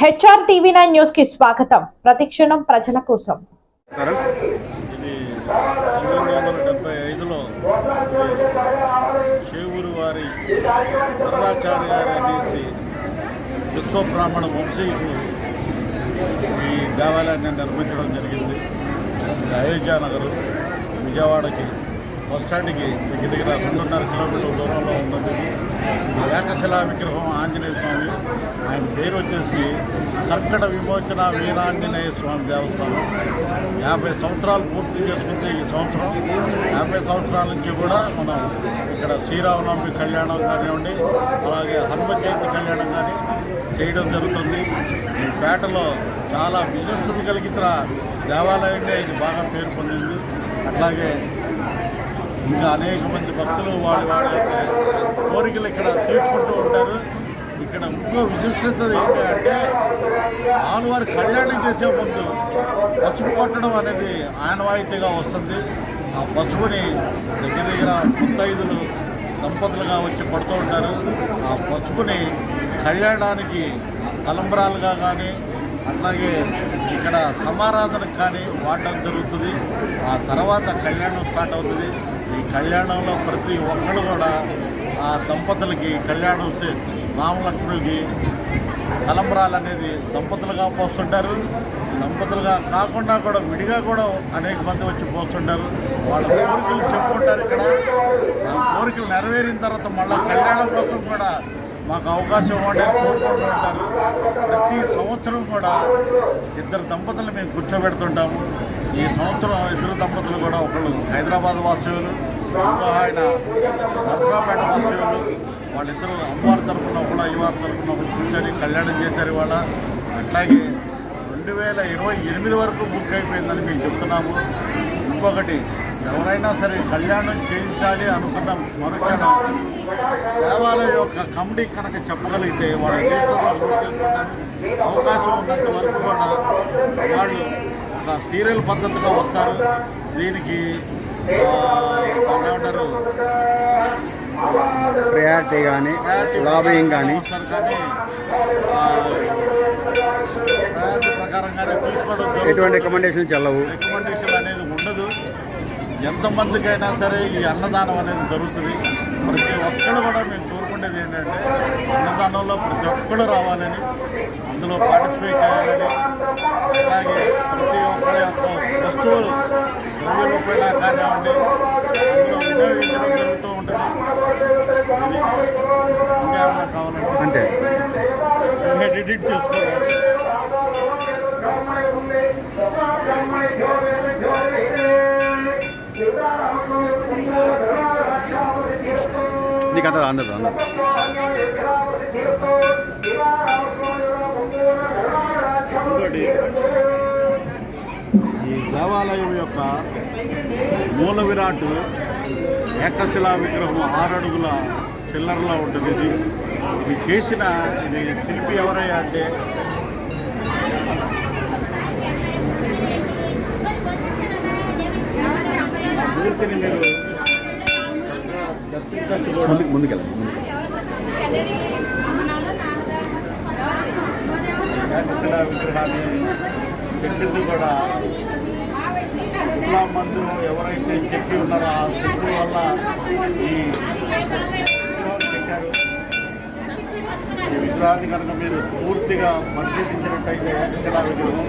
HR TV nine న్యూస్కి స్వాగతం. ప్రతిక్షణం ప్రజల కోసం. ఇది చేవూరు వారి వరదాచార్య గారు అనేసి విశ్వబ్రాహ్మణ వంశీయులు ఈ దేవాలయాన్ని నిర్మించడం జరిగింది. అయోధ్యానగరం విజయవాడకి బస్ స్టాండ్కి దగ్గర దగ్గర రెండున్నర కిలోమీటర్ల దూరంలో ఉన్నది ఏకశిలా విగ్రహం ఆంజనేయ స్వామి ఆయన పేరు వచ్చేసి సంకట విమోచన వీరాంజనేయ స్వామి దేవస్థానం. యాభై సంవత్సరాలు పూర్తి చేసుకుంటే ఈ సంవత్సరం. యాభై సంవత్సరాల నుంచి కూడా మనం ఇక్కడ శ్రీరామనవమి కళ్యాణం కానివ్వండి అలాగే హనుమ జయంతి కళ్యాణం కానీ చేయడం జరుగుతుంది. ఈ పేటలో చాలా విశిష్టత కలిగిన దేవాలయంగా ఇది బాగా పేరు పొందింది. అట్లాగే ఇంకా అనేక మంది భక్తులు వాళ్ళ వాళ్ళ కోరికలు ఇక్కడ తీర్చుకుంటూ ఉంటారు. ఇక్కడ ఇంకో విశిష్టత ఏంటి అంటే ఆనవారి కళ్యాణం చేసే ముందు పసుపు కొట్టడం అనేది ఆనవాయితీగా వస్తుంది. ఆ పసుపుని దగ్గర దగ్గర ముత్తైదులు దంపతులుగా వచ్చి కొడుతూ ఉంటారు. ఆ పసుపుని కళ్యాణానికి తలంబరాలుగా కానీ అట్లాగే ఇక్కడ సమారాధనకు కానీ వాడడం జరుగుతుంది. ఆ తర్వాత కళ్యాణం స్టార్ట్ అవుతుంది. ఈ కళ్యాణంలో ప్రతి ఒక్కరు కూడా ఆ దంపతులకి కళ్యాణం చే- రామలక్ష్ముడికి తలంబరాలు అనేది దంపతులుగా పోస్తుంటారు. దంపతులుగా కాకుండా కూడా విడిగా కూడా అనేక మంది వచ్చి పోస్తుంటారు. వాళ్ళ కోరికలు చెప్పుకుంటారు ఇక్కడ. వాళ్ళ కోరికలు నెరవేరిన తర్వాత మళ్ళీ కళ్యాణం కోసం కూడా మాకు అవకాశం ఇవ్వండి కోరుకుంటూ ఉంటారు. ప్రతి సంవత్సరం కూడా ఇద్దరు దంపతులు మేము కూర్చోబెడుతుంటాము. ఈ సంవత్సరం ఇద్దరు దంపతులు కూడా ఒకళ్ళు హైదరాబాద్ వాస్తవ్యులు ఇంకో ఆయన నరసరాపేట వాస్తవ్యులు వాళ్ళిద్దరూ అమ్మవారి తరఫున ఒకళ్ళు అయ్యవారి తరఫున ఒకళ్ళు కూర్చొని కళ్యాణం చేశారు ఇవాళ. అట్లాగే రెండు వేల ఇరవై ఎనిమిది వరకు బుక్ అయిపోయిందని మేము చెప్తున్నాము. ఇంకొకటి ఎవరైనా సరే కళ్యాణం చేయించాలి అనుకున్న మరుక్షణం దేవాలయం యొక్క కమిటీ కనుక చెప్పగలిగితే వాళ్ళ అవకాశం ఉన్నంత వరకు కూడా వాళ్ళు ఒక సీరియల్ పద్ధతిగా వస్తారు. దీనికి ఏమంటారు? ప్రయారిటీ కానీ లాబింగ్ కానీ. ఎటువంటి రికమెండేషన్లు చెల్లవు? రికమెండేషన్ అనేది ఉండదు. ఎంతమందికైనా సరే ఈ అన్నదానం అనేది జరుగుతుంది. ప్రతి ఒక్కరు కూడా మేము కోరుకునేది ఏంటంటే అన్నదానంలో ప్రతి ఒక్కరు రావాలని అందులో పార్టిసిపేట్ చేయాలని అలాగే ప్రతి ఒక్కరి యొక్క వస్తువులు ద్రవ్య రూపాయల కానివ్వండి అందులో వినియోగించడం జరుగుతూ ఉంటుంది. ఇది ఇంకేమైనా కావాలంటే అంతే. ఎడిట్ చేసుకోవాలి. నీకు అంత అందదు. అందదు ఈ దేవాలయం యొక్క మూల విరాట్ ఏకశిలా విగ్రహం ఆరడుగుల పిల్లర్లో ఉంటుంది ఇది. ఇది చేసిన ఇది శిల్పి ఎవరయ్యా అంటే? మూర్తిని మీరు ముందుకు ముందుకెళ్ళండి ఏకశిలా విగ్రహాన్ని కూడా ఇస్లాం మందిరం ఎవరైతే చెప్పి ఉన్నారో ఆ చెప్పు వల్ల ఈ విగ్రహం ఈ విగ్రహాన్ని కనుక మీరు పూర్తిగా పరిశీలించినట్టయితే శిలా విగ్రహం